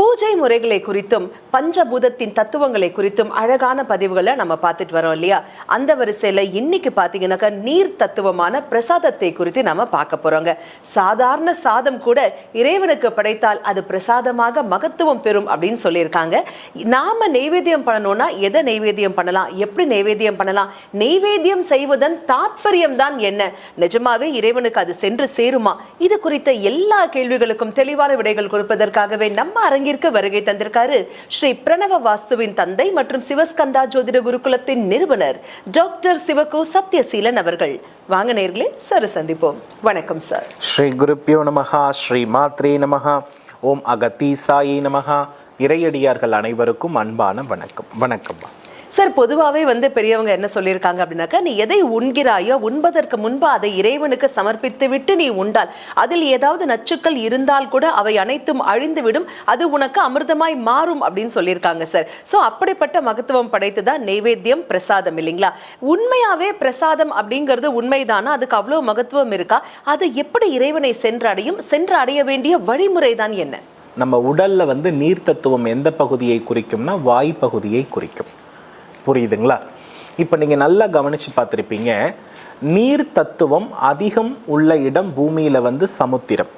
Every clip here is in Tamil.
பூஜை முறைகளை குறித்தும் பஞ்சபூதத்தின் தத்துவங்களை குறித்தும் அழகான பதிவுகளை நம்ம பார்த்துட்டு வரோம் இல்லையா? அந்த வரிசையில் இன்னைக்கு பார்த்தீங்கன்னாக்கா நீர் தத்துவமான பிரசாதத்தை குறித்து நம்ம பார்க்க போறோங்க. சாதாரண சாதம் கூட இறைவனுக்கு படைத்தால் அது பிரசாதமாக மகத்துவம் பெறும் அப்படின்னு சொல்லியிருக்காங்க. நாம நெய்வேத்தியம் பண்ணணும்னா எதை நெய்வேத்தியம் பண்ணலாம்? எப்படி நெய்வேத்தியம் பண்ணலாம்? நெய்வேத்தியம் செய்வதன் தாற்பயம் தான் என்ன? நிஜமாவே இறைவனுக்கு அது சென்று சேருமா? இது குறித்த எல்லா கேள்விகளுக்கும் தெளிவான விடைகள் கொடுப்பதற்காகவே நம்ம அரங்கிற்கு வருகை தந்திருக்காரு. ஸ்ரீ பிரணவ வாஸ்துவின் தந்தை மற்றும் சிவஸ்கந்தா ஜோதிட குருகுலத்தின் நிறுவனர் டாக்டர் சிவகு சத்யசீலன் அவர்கள். வாங்க நேர்களே சார் சந்திப்போம். வணக்கம் சார். ஸ்ரீ குருப்பியோ நமகா ஸ்ரீ மாத்ரே நமகா ஓம் அகத்தீசாயி நமகா இறையடியார்கள் அனைவருக்கும் அன்பான வணக்கம். வணக்கம் சார் பொதுவாகவே வந்து பெரியவங்க என்ன சொல்லியிருக்காங்க அப்படின்னாக்கா நீ எதை உண்கிறாயோ உண்பதற்கு முன்பு அதை இறைவனுக்கு சமர்ப்பித்து விட்டு நீ உண்டால். அதில் ஏதாவது நச்சுக்கள் இருந்தால் கூட அவை அனைத்தும் அழிந்துவிடும். அது உனக்கு அமிர்தமாய் மாறும் அப்படின்னு சொல்லியிருக்காங்க சார். ஸோ அப்படிப்பட்ட மகத்துவம் படைத்து தான் நெய்வேத்தியம் பிரசாதம் இல்லைங்களா? உண்மையாவே பிரசாதம் அப்படிங்கிறது உண்மைதானா? அதுக்கு அவ்வளோ மகத்துவம் இருக்கா? அது எப்படி இறைவனை சென்றடையும்? சென்று அடைய வேண்டிய வழிமுறை தான் என்ன? நம்ம உடல்ல வந்து நீர் தத்துவம் எந்த பகுதியை குறிக்கும்னா வாய் பகுதியை குறிக்கும். புரியுதுங்களா? இப்போ நீங்கள் நல்லா கவனிச்சு பார்த்துருப்பீங்க நீர் தத்துவம் அதிகம் உள்ள இடம் பூமியில் வந்து சமுத்திரம்.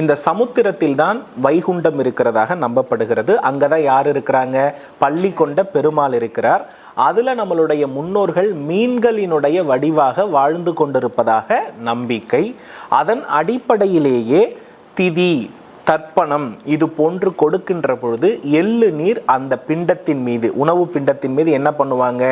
இந்த சமுத்திரத்தில் தான் வைகுண்டம் இருக்கிறதாக நம்பப்படுகிறது. அங்கே தான் யார் இருக்கிறாங்க? பள்ளி கொண்ட பெருமாள் இருக்கிறார். அதில் நம்மளுடைய முன்னோர்கள் மீன்களினுடைய வடிவாக வாழ்ந்து கொண்டிருப்பதாக நம்பிக்கை. அதன் அடிப்படையிலேயே திதி தர்ப்பணம் இது போன்று கொடுக்கின்ற பொழுது எள்ளு நீர் அந்த பிண்டத்தின் மீது உணவு பிண்டத்தின் மீது என்ன பண்ணுவாங்க?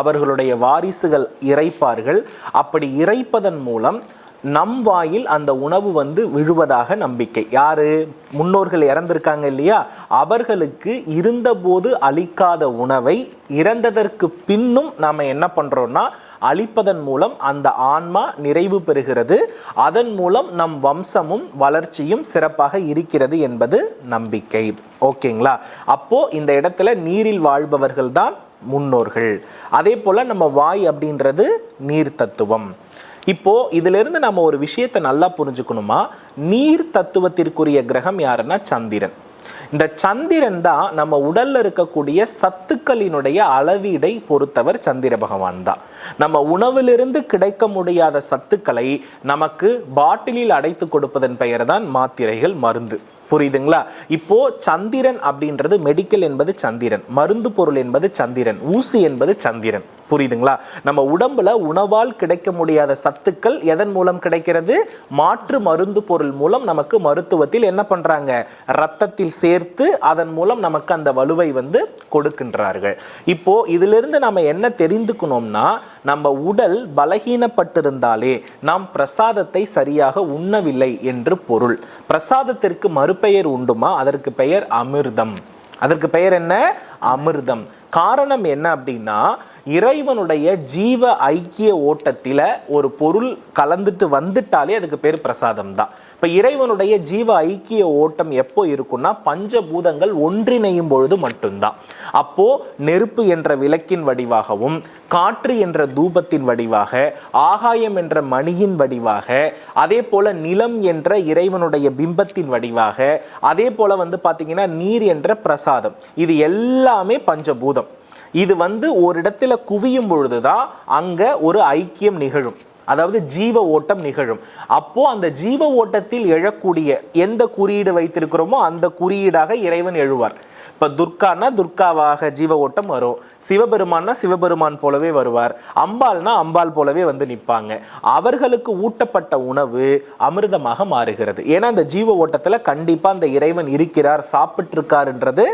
அவர்களுடைய வாரிசுகள் இறைப்பார்கள். அப்படி இறைப்பதன் மூலம் நம் வாயில் அந்த உணவு வந்து விழுவதாக நம்பிக்கை. யாரு? முன்னோர்கள் இறந்திருக்காங்க இல்லையா? அவர்களுக்கு இருந்தபோது அளிக்காத உணவை இறந்ததற்கு பின்னும் நாம் என்ன பண்றோம்னா அளிப்பதன் மூலம் அந்த ஆன்மா நிறைவு பெறுகிறது. அதன் மூலம் நம் வம்சமும் வளர்ச்சியும் சிறப்பாக இருக்கிறது என்பது நம்பிக்கை. ஓகேங்களா? அப்போ இந்த இடத்துல நீரில் வாழ்பவர்கள் தான் முன்னோர்கள். அதே போல நம்ம வாய் அப்படின்றது நீர் தத்துவம் இப்போ இதிலிருந்து நம்ம ஒரு விஷயத்தை நல்லா புரிஞ்சுக்கணுமா? நீர் தத்துவத்திற்குரிய கிரகம் யாருன்னா சந்திரன். இந்த சந்திரன் தான் நம்ம உடல்ல இருக்கக்கூடிய சத்துக்களினுடைய அளவீடை பொறுத்தவர் சந்திர பகவான் தான். நம்ம உணவிலிருந்து கிடைக்க முடியாத சத்துக்களை நமக்கு பாட்டிலில் அடைத்து கொடுப்பதன் பெயர் தான் மாத்திரைகள் மருந்து. புரியுதுங்களா? இப்போ சந்திரன் அப்படின்றது மெடிக்கல் என்பது சந்திரன் மருந்து பொருள் என்பது சந்திரன் ஊசி என்பது சந்திரன். புரியுதுங்களா? நம்ம உடம்புல உணவால் கிடைக்க முடியாத சத்துக்கள் எதன் மூலம் கிடைக்கிறது? மாற்று மருந்து பொருள் மூலம் நமக்கு மருத்துவத்தில் என்ன பண்றாங்க? ரத்தத்தில் சேர்த்து அதன் மூலம் நமக்கு அந்த வலுவை வந்து கொடுக்கின்றார்கள். இப்போ இதிலிருந்து நம்ம என்ன தெரிந்துக்கணும்னா நம்ம உடல் பலகீனப்பட்டிருந்தாலே நாம் பிரசாதத்தை சரியாக உண்ணவில்லை என்று பொருள். பிரசாதத்திற்கு மறுபெயர் உண்டுமா? அதற்கு பெயர் அமிர்தம். அதற்கு பெயர் என்ன? அமிர்தம். காரணம் என்ன அப்படின்னா இறைவனுடைய ஜீவ ஐக்கிய ஓட்டத்தில் ஒரு பொருள் கலந்துட்டு வந்துட்டாலே அதுக்கு பேர் பிரசாதம் தான் இப்போ இறைவனுடைய ஜீவ ஐக்கிய ஓட்டம் எப்போ இருக்கும்னா பஞ்சபூதங்கள் ஒன்றிணையும் பொழுது மட்டும்தான். அப்போ நெருப்பு என்ற விளக்கின் வடிவாகவும் காற்று என்ற தூபத்தின் வடிவாக ஆகாயம் என்ற மணியின் வடிவாக அதே போல நிலம் என்ற இறைவனுடைய பிம்பத்தின் வடிவாக அதே போல வந்து பார்த்தீங்கன்னா நீர் என்ற பிரசாதம். இது எல்லாமே பஞ்சபூதம். இது வந்து ஒரு இடத்துல குவியும் பொழுது தான் அங்கே ஒரு ஐக்கியம் நிகழும். அதாவது ஜீவ ஓட்டம் நிகழும். அப்போ அந்த ஜீவ ஓட்டத்தில் எழக்கூடிய எந்த குறியீடு வைத்திருக்கிறோமோ அந்த குறியீடாக இறைவன் எழுவார். இப்போ துர்கான்னா துர்காவாக ஜீவ ஓட்டம் வரும். சிவபெருமான்னா சிவபெருமான் போலவே வருவார். அம்பாள்னா அம்பாள் போலவே வந்து நிற்பாங்க. அவர்களுக்கு ஊட்டப்பட்ட உணவு அமிர்தமாக மாறுகிறது. ஏன்னா அந்த ஜீவ ஓட்டத்தில் கண்டிப்பாக அந்த இறைவன் இருக்கிறார் சாப்பிட்ருக்காருன்றது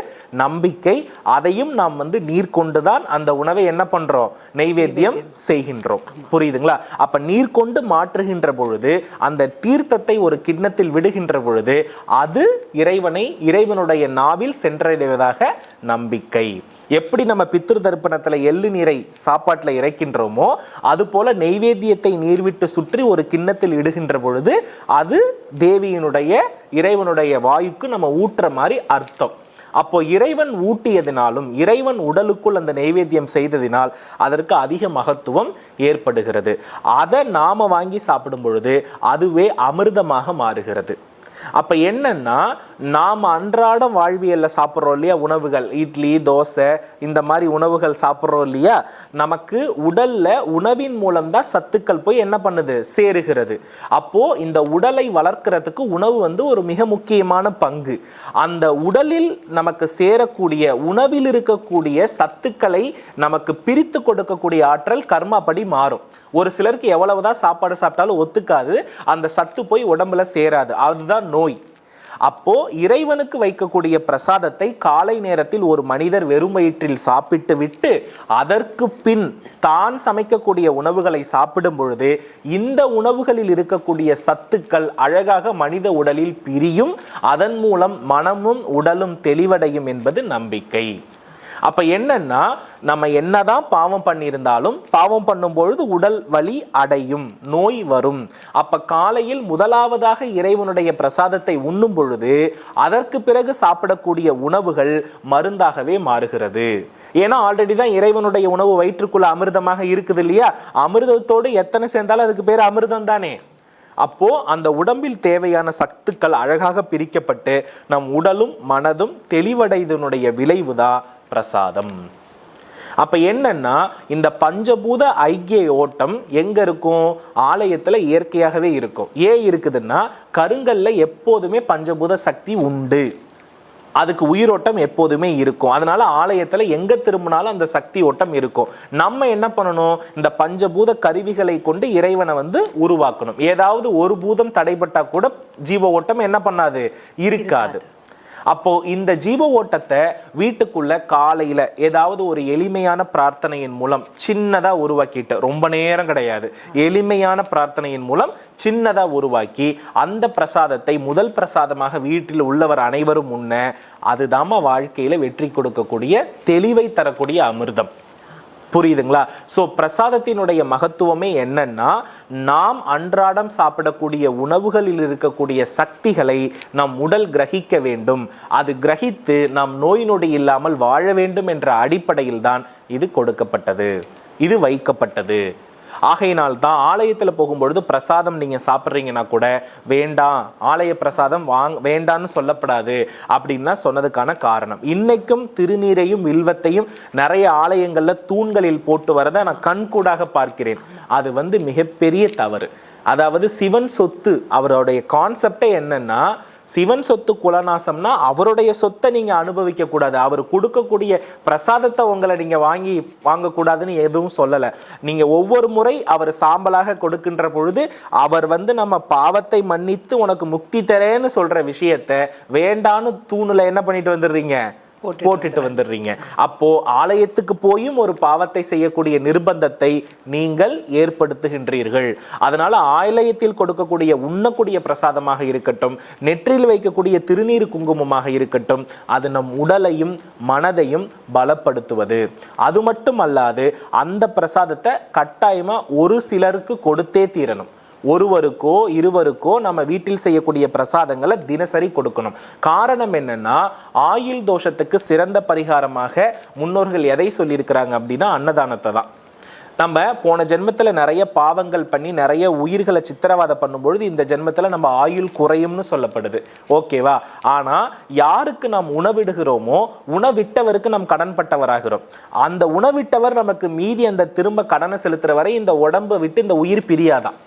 நம்பிக்கை. அதையும் நாம் வந்து நீர் கொண்டு தான் அந்த உணவை என்ன பண்ணுறோம் நெய்வேத்தியம் செய்கின்றோம். புரியுதுங்களா? அப்போ நீர் கொண்டு மாற்றுகின்ற பொழுது அந்த தீர்த்தத்தை ஒரு கிண்ணத்தில் விடுகின்ற பொழுது அது இறைவனை இறைவனுடைய நாவில் சென்றடைவதாக நம்பிக்கை. எப்படி நம்ம பித்ரு தர்ப்பணத்தில் எள்ளு நீரை சாப்பாட்டில் இறைக்கின்றோமோ அது போல நெய்வேத்தியத்தை நீர்விட்டு சுற்றி ஒரு கிண்ணத்தில் இடுகின்ற பொழுது அது தேவியினுடைய இறைவனுடைய வாயுக்கு நம்ம ஊட்டுற மாதிரி அர்த்தம். அப்போ இறைவன் ஊட்டியதினாலும் இறைவன் உடலுக்குள் அந்த நைவேத்தியம் செய்ததினால் அதற்கு அதிக மகத்துவம் ஏற்படுகிறது. அதை நாம வாங்கி சாப்பிடும் பொழுது அதுவே அமிர்தமாக மாறுகிறது. அப்போ என்னன்னா நாம அன்றாடம் வாழ்வியலில் சாப்பிட்றோம் இல்லையா? உணவுகள் இட்லி தோசை இந்த மாதிரி உணவுகள் சாப்பிட்றோம் இல்லையா? நமக்கு உடல்ல உணவின் மூலம் தான் சத்துக்கள் போய் என்ன பண்ணுது? சேருகிறது. அப்போ இந்த உடலை வளர்க்கறதுக்கு உணவு வந்து ஒரு மிக முக்கியமான பங்கு. அந்த உடலில் நமக்கு சேரக்கூடிய உணவில் இருக்கக்கூடிய சத்துக்களை நமக்கு பிரித்து கொடுக்கக்கூடிய ஆற்றல் கர்மாப்படி மாறும். ஒரு சிலருக்கு எவ்வளவுதான் சாப்பாடு சாப்பிட்டாலும் ஒத்துக்காது. அந்த சத்து போய் உடம்புல சேராது. அதுதான் நோய். அப்போ இறைவனுக்கு வைக்கக்கூடிய பிரசாதத்தை காலை நேரத்தில் ஒரு மனிதர் வெறும் வயிற்றில் சாப்பிட்டு விட்டு அதற்கு பின் தான் சமைக்கக்கூடிய உணவுகளை சாப்பிடும் பொழுது இந்த உணவுகளில் இருக்கக்கூடிய சத்துக்கள் அழகாக மனித உடலில் பிரியும். அதன் மூலம் மனமும் உடலும் தெளிவடையும் என்பது நம்பிக்கை. அப்ப என்னன்னா நம்ம என்னதான் பாவம் பண்ணியிருந்தாலும் பாவம் பண்ணும் பொழுது உடல் வலி அடையும் நோய் வரும். அப்ப காலையில் முதலாவதாக இறைவனுடைய பிரசாதத்தை உண்ணும் பொழுது அதற்கு பிறகு சாப்பிடக்கூடிய உணவுகள் மருந்தாகவே மாறுகிறது. ஏன்னா ஆல்ரெடி தான் இறைவனுடைய உணவு வயிற்றுக்குள்ள அமிர்தமாக இருக்குது இல்லையா? அமிர்தத்தோடு எத்தனை சேர்ந்தாலும் அதுக்கு பேர் அமிர்தம் தானே அப்போ அந்த உடம்பில் தேவையான சத்துக்கள் அழகாக பிரிக்கப்பட்டு நம் உடலும் மனதும் தெளிவடைதனுடைய விளைவுதான் பிரசாதம். அப்ப என்னன்னா இந்த பஞ்சபூத ஐக்கிய ஓட்டம் எங்க இருக்கும்? ஆலயத்துல இயற்கையாகவே இருக்கும். ஏன் இருக்குதுன்னா கருங்கல்ல எப்போதுமே பஞ்சபூத சக்தி உண்டு. அதுக்கு உயிரோட்டம் எப்போதுமே இருக்கும். அதனால ஆலயத்துல எங்க திரும்பினாலும் அந்த சக்தி ஓட்டம் இருக்கும். நம்ம என்ன பண்ணணும்? இந்த பஞ்சபூத கருவிகளை கொண்டு இறைவனை வந்து உருவாக்கணும். ஏதாவது ஒரு பூதம் தடைப்பட்டா கூட ஜீவ ஓட்டம் என்ன பண்ணாது? இருக்காது. அப்போ இந்த ஜீவ ஓட்டத்தை வீட்டுக்குள்ள காலையில ஏதாவது ஒரு எளிமையான பிரார்த்தனையின் மூலம் சின்னதா உருவாக்கிட்டு ரொம்ப நேரம் கிடையாது. எளிமையான பிரார்த்தனையின் மூலம் சின்னதா உருவாக்கி அந்த பிரசாதத்தை முதல் பிரசாதமாக வீட்டில் உள்ளவர் அனைவரும் முன்ன அதுதாம வாழ்க்கையில வெற்றி கொடுக்கக்கூடிய தெளிவை தரக்கூடிய அமிர்தம். புரியுதுங்களா? ஸோ பிரசாதத்தினுடைய மகத்துவமே என்னன்னா நாம் அன்றாடம் சாப்பிடக்கூடிய உணவுகளில் இருக்கக்கூடிய சக்திகளை நம் உடல் கிரகிக்க வேண்டும். அது கிரகித்து நாம் நோய் நொடி இல்லாமல் வாழ வேண்டும் என்ற அடிப்படையில் தான் இது கொடுக்கப்பட்டது. இது வைக்கப்பட்டது. ஆகையினால் தான் ஆலயத்தில் போகும்பொழுது பிரசாதம் நீங்கள் சாப்பிட்றீங்கன்னா கூட வேண்டாம் ஆலய பிரசாதம் வாங் வேண்டான்னு சொல்லப்படாது அப்படின்னா சொன்னதுக்கான காரணம். இன்னைக்கும் திருநீரையும் வில்வத்தையும் நிறைய ஆலயங்களில் தூண்களில் போட்டு வரதை நான் கண்கூடாக பார்க்கிறேன். அது வந்து மிகப்பெரிய தவறு. அதாவது சிவன் சொத்து அவருடைய கான்செப்டே என்னன்னா சிவன் சொத்து குலநாசம்னா அவருடைய சொத்தை நீங்க அனுபவிக்க கூடாது. அவர் கொடுக்கக்கூடிய பிரசாதத்தை உங்களை நீங்க வாங்கி வாங்கக்கூடாதுன்னு எதுவும் சொல்லல. நீங்க ஒவ்வொரு முறை அவர் சாம்பலாக கொடுக்கின்ற பொழுது அவர் வந்து நம்ம பாவத்தை மன்னித்து உனக்கு முக்தி தரேன்னு சொல்ற விஷயத்த வேண்டான்னு தூணுல என்ன பண்ணிட்டு வந்துடுறீங்க? போட்டுட்டு வந்துடுறீங்க. அப்போ ஆலயத்துக்கு போயும் ஒரு பாவத்தை செய்யக்கூடிய நிர்பந்தத்தை நீங்கள் ஏற்படுத்துகின்றீர்கள். அதனால ஆலயத்தில் கொடுக்கக்கூடிய உண்ணக்கூடிய பிரசாதமாக இருக்கட்டும் நெற்றியில் வைக்கக்கூடிய திருநீர் குங்குமமாக இருக்கட்டும் அது நம் உடலையும் மனதையும் பலப்படுத்துவது. அது மட்டும் அல்லாது அந்த பிரசாதத்தை கட்டாயமா ஒரு சிலருக்கு கொடுத்தே தீரணும். ஒருவருக்கோ இருவருக்கோ நம்ம வீட்டில் செய்யக்கூடிய பிரசாதங்களை தினசரி கொடுக்கணும். காரணம் என்னன்னா ஆயுள் தோஷத்துக்கு சிறந்த பரிகாரமாக முன்னோர்கள் எதை சொல்லியிருக்கிறாங்க அப்படின்னா அன்னதானத்தை தான். நம்ம போன ஜென்மத்தில் நிறைய பாவங்கள் பண்ணி நிறைய உயிர்களை சித்திரவதை பண்ணும்பொழுது இந்த ஜென்மத்தில் நம்ம ஆயுள் குறையும்னு சொல்லப்படுது. ஓகேவா ஆனால் யாருக்கு நாம் உணவிடுகிறோமோ உணவிட்டவருக்கு நாம் கடன்பட்டவராகிறோம். அந்த உணவிட்டவர் நமக்கு மீதி அந்த திரும்ப கடனை செலுத்துகிற வரை இந்த உடம்பை விட்டு இந்த உயிர் பிரியாதான்.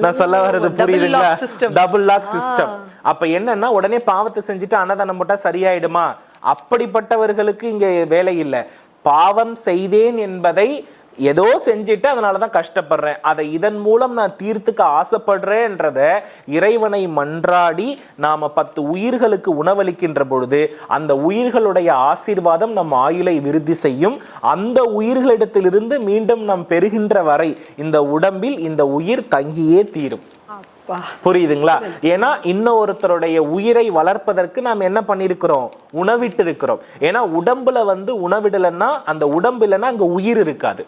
நான் சொல்ல வர்றது double புரியுதுங்களா. டபுள் லாக் சிஸ்டம் அப்ப என்னன்னா உடனே பாவத்தை செஞ்சுட்டு அன்னதானம் போட்டா சரியாயிடுமா? அப்படிப்பட்டவர்களுக்கு இங்க வேலை இல்லை. பாவம் செய்தேன் என்பதை ஏதோ செஞ்சுட்டு அதனால தான் கஷ்டப்படுறேன். அதை இதன் மூலம் நான் தீர்த்துக்க ஆசைப்படுறேன்றத இறைவனை மன்றாடி நாம பத்து உயிர்களுக்கு உணவளிக்கின்ற பொழுது அந்த உயிர்களுடைய ஆசீர்வாதம் நம் ஆயுளை விருத்தி செய்யும். அந்த உயிர்களிடத்திலிருந்து மீண்டும் நாம் பெறுகின்ற வரை இந்த உடம்பில் இந்த உயிர் தங்கியே தீரும். புரியுதுங்களா? ஏன்னா இன்னொருத்தருடைய உயிரை வளர்ப்பதற்கு நாம் என்ன பண்ணியிருக்கிறோம்? உணவிட்டு இருக்கிறோம் ஏன்னா உடம்புல வந்து உணவிடலைன்னா அந்த உடம்பு இல்லைன்னா அங்க உயிர் இருக்காது.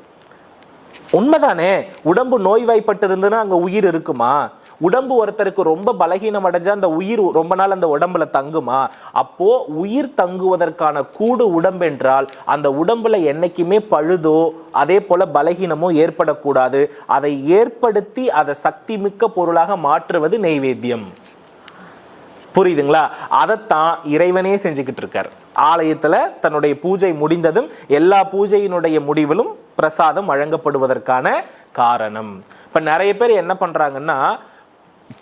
உண்மைதானே? உடம்பு நோய்வாய்ப்பட்டு இருந்ததுன்னா அங்க உயிர் இருக்குமா? உடம்பு ஒருத்தருக்கு ரொம்ப பலகீனம் அடைஞ்சா அந்த உயிர் ரொம்ப நாள் அந்த உடம்புல தங்குமா? அப்போ உயிர் தங்குவதற்கான கூடு உடம்பென்றால் அந்த உடம்புல என்னைக்குமே பழுதோ அதே போல பலகீனமோ ஏற்படக்கூடாது. அதை ஏற்படுத்தி அதை சக்தி மிக்க பொருளாக மாற்றுவது நெய்வேத்தியம். புரியுதுங்களா? அதைத்தான் இறைவனே செஞ்சுக்கிட்டு இருக்கார். ஆலயத்துல தன்னுடைய பூஜை முடிந்ததும் எல்லா பூஜையினுடைய முடிவிலும் பிரசாதம் வழங்கப்படுவதற்கான காரணம். இப்போ நிறைய பேர் என்ன பண்ணுறாங்கன்னா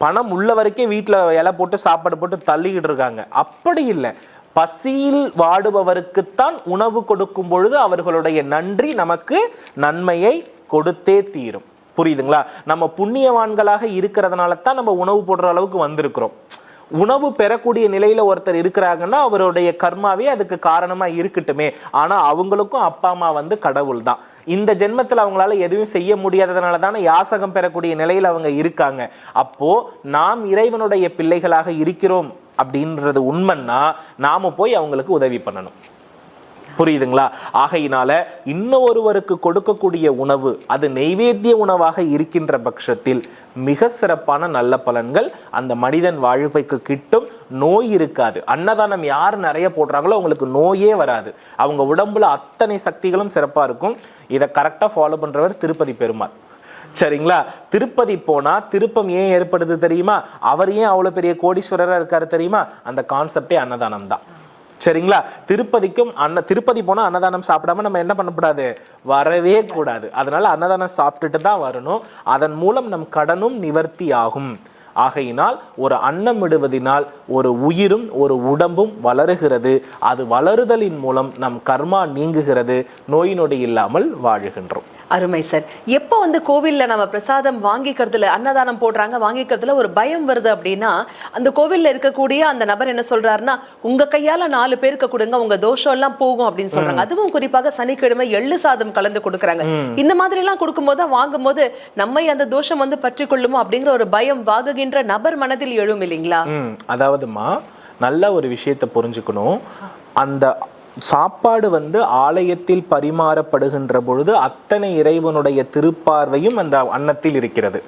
பணம் உள்ள வரைக்கும் வீட்டில் இலை போட்டு சாப்பாடு போட்டு தள்ளிக்கிட்டு இருக்காங்க. அப்படி இல்லை. பசியில் வாடுபவருக்குத்தான் உணவு கொடுக்கும் பொழுது அவர்களுடைய நன்றி நமக்கு நன்மையை கொடுத்தே தீரும். புரியுதுங்களா? நம்ம புண்ணியவான்களாக இருக்கிறதுனால தான் நம்ம உணவு போடுற அளவுக்கு வந்திருக்கிறோம். உணவு பெறக்கூடிய நிலையில ஒருத்தர் இருக்கிறாங்கன்னா அவருடைய கர்மாவே அதுக்கு காரணமா இருக்கட்டுமே. ஆனா அவங்களுக்கும் அப்பா அம்மா வந்து கடவுள் தான் இந்த ஜென்மத்தில் அவங்களால எதுவும் செய்ய முடியாததுனால தானே யாசகம் பெறக்கூடிய நிலையில் அவங்க இருக்காங்க. அப்போ நாம் இறைவனுடைய பிள்ளைகளாக இருக்கிறோம் அப்படின்றது உண்மைன்னா நாம போய் அவங்களுக்கு உதவி பண்ணணும். புரியுதுங்களா? ஆகையினால இன்னொருவருக்கு கொடுக்கக்கூடிய உணவு அது நெய்வேத்திய உணவாக இருக்கின்ற பட்சத்தில் மிக சிறப்பான நல்ல பலன்கள் அந்த மனிதன் வாழ்வைக்கு கிட்டும். நோய் இருக்காது. அன்னதானம் யார் நிறைய போடுறாங்களோ அவங்களுக்கு நோயே வராது. அவங்க உடம்புல அத்தனை சக்திகளும் சிறப்பாக இருக்கும். இதை கரெக்டாக ஃபாலோ பண்ணுறவர் திருப்பதி பெருமாள். சரிங்களா? திருப்பதி போனா திருப்பம் ஏன் ஏற்படுது தெரியுமா? அவர் ஏன் அவ்வளோ பெரிய கோடீஸ்வரராக இருக்காரு தெரியுமா? அந்த கான்செப்டே அன்னதானம் தான் சரிங்களா? திருப்பதிக்கும் அன்ன திருப்பதி போனால் அன்னதானம் சாப்பிடாம நம்ம என்ன பண்ணக்கூடாது? வரவே கூடாது. அதனால அன்னதானம் சாப்பிட்டுட்டு தான் வரணும். அதன் மூலம் நம் கடனும் நிவர்த்தி ஆகும். ஆகையினால் ஒரு அன்னமிடுவதினால் ஒரு உயிரும் ஒரு உடம்பும் வளருகிறது. அது வளருதலின் மூலம் நம் கர்மா நீங்குகிறது. நோய் நொடி இல்லாமல் வாழுகின்றோம். அருமை சார். எப்போ வந்து கோவில்ல நம்ம பிரசாதம் வாங்கிக்கிறதுல அன்னதானம் போடுறாங்க வாங்கிக்கிறதுல ஒரு பயம் வருது அப்படின்னா அந்த கோவில்ல இருக்கக்கூடிய அந்த நபர் என்ன சொல்றாருன்னா உங்க கையால நாலு பேருக்கு கொடுங்க உங்க தோஷம் எல்லாம் போகும் அப்படின்னு சொல்றாங்க. அதுவும் குறிப்பாக சனிக்கிழமை எள்ளு சாதம் கலந்து கொடுக்குறாங்க. இந்த மாதிரி எல்லாம் கொடுக்கும்போது வாங்கும் போது நம்மை அந்த தோஷம் வந்து பற்றி கொள்ளுமோ அப்படிங்கிற ஒரு பயம் வாங்குகின்ற நபர் மனதில் எழும் இல்லைங்களா? அதாவதுமா நல்ல ஒரு விஷயத்தை புரிஞ்சுக்கணும். அந்த சாப்பாடு வந்து ஆலயத்தில் பரிமாறப்படுகின்ற பொழுது அத்தனை இறைவனுடைய திருப்பார்வையும் அந்த அன்னத்தில் இருக்கிறது.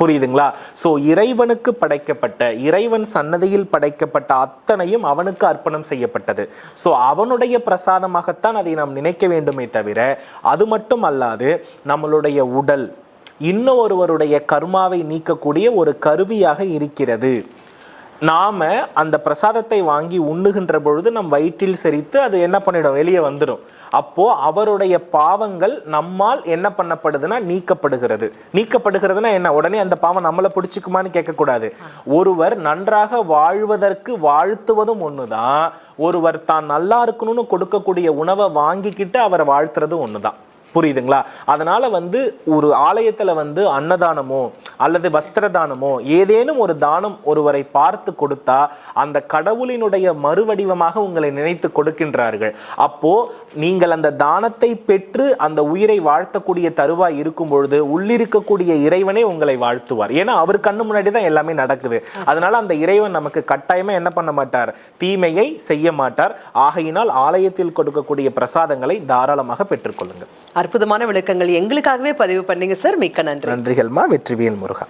புரியுதுங்களா? ஸோ இறைவனுக்கு படைக்கப்பட்ட இறைவன் சன்னதியில் படைக்கப்பட்ட அத்தனையும் அவனுக்கு அர்ப்பணம் செய்யப்பட்டது. ஸோ அவனுடைய பிரசாதமாகத்தான் அதை நாம் நினைக்க வேண்டுமே தவிர அது மட்டும் அல்லாது நம்மளுடைய உடல் இன்னொருவருடைய கர்மாவை நீக்கக்கூடிய ஒரு கருவியாக இருக்கிறது. நாம் அந்த பிரசாதத்தை வாங்கி உண்ணுகின்ற பொழுது நம் வயிற்றில் செரித்து அது என்ன பண்ணிடும்? வெளியே வந்துடும். அப்போ அவருடைய பாவங்கள் நம்மால் என்ன பண்ணப்படுதுன்னா நீக்கப்படுகிறது. நீக்கப்படுகிறதுனா என்ன? உடனே அந்த பாவம் நம்மளை பிடிச்சிக்குமான்னு கேட்கக்கூடாது. ஒருவர் நன்றாக வாழ்வதற்கு வாழ்த்துவதும் ஒண்ணுதான். ஒருவர் தான் நல்லா இருக்கணும்னு கொடுக்கக்கூடிய உணவை வாங்கிக்கிட்டு அவரை வாழ்த்துறது தான் புரியுதுங்களா? அதனால வந்து ஒரு ஆலயத்துல வந்து அன்னதானமோ அல்லது வஸ்திர தானமோ ஏதேனும் ஒரு தானம் ஒருவரை பார்த்து கொடுத்தா அந்த கடவுளினுடைய மறுவடிவமாக உங்களை நினைத்து கொடுக்கின்றார்கள். அப்போ நீங்கள் அந்த தானத்தை பெற்று அந்த உயிரை வாழ்த்தக்கூடிய தருவாய் இருக்கும் பொழுது உள்ளிருக்கக்கூடிய இறைவனே உங்களை வாழ்த்துவார். ஏன்னா அவர் கண்ணு முன்னாடி தான் எல்லாமே நடக்குது. அதனால அந்த இறைவன் நமக்கு கட்டாயமா என்ன பண்ண மாட்டார்? தீமையை செய்ய மாட்டார். ஆகையினால் ஆலயத்தில் கொடுக்கக்கூடிய பிரசாதங்களை தாராளமாக பெற்றுக்கொள்ளுங்கள். அற்புதமான விளக்கங்கள் எங்களுக்காகவே பதிவு பண்ணீங்க சார். மிக்க நன்றி. நன்றிகள்மா. வெற்றிவேல் முருகா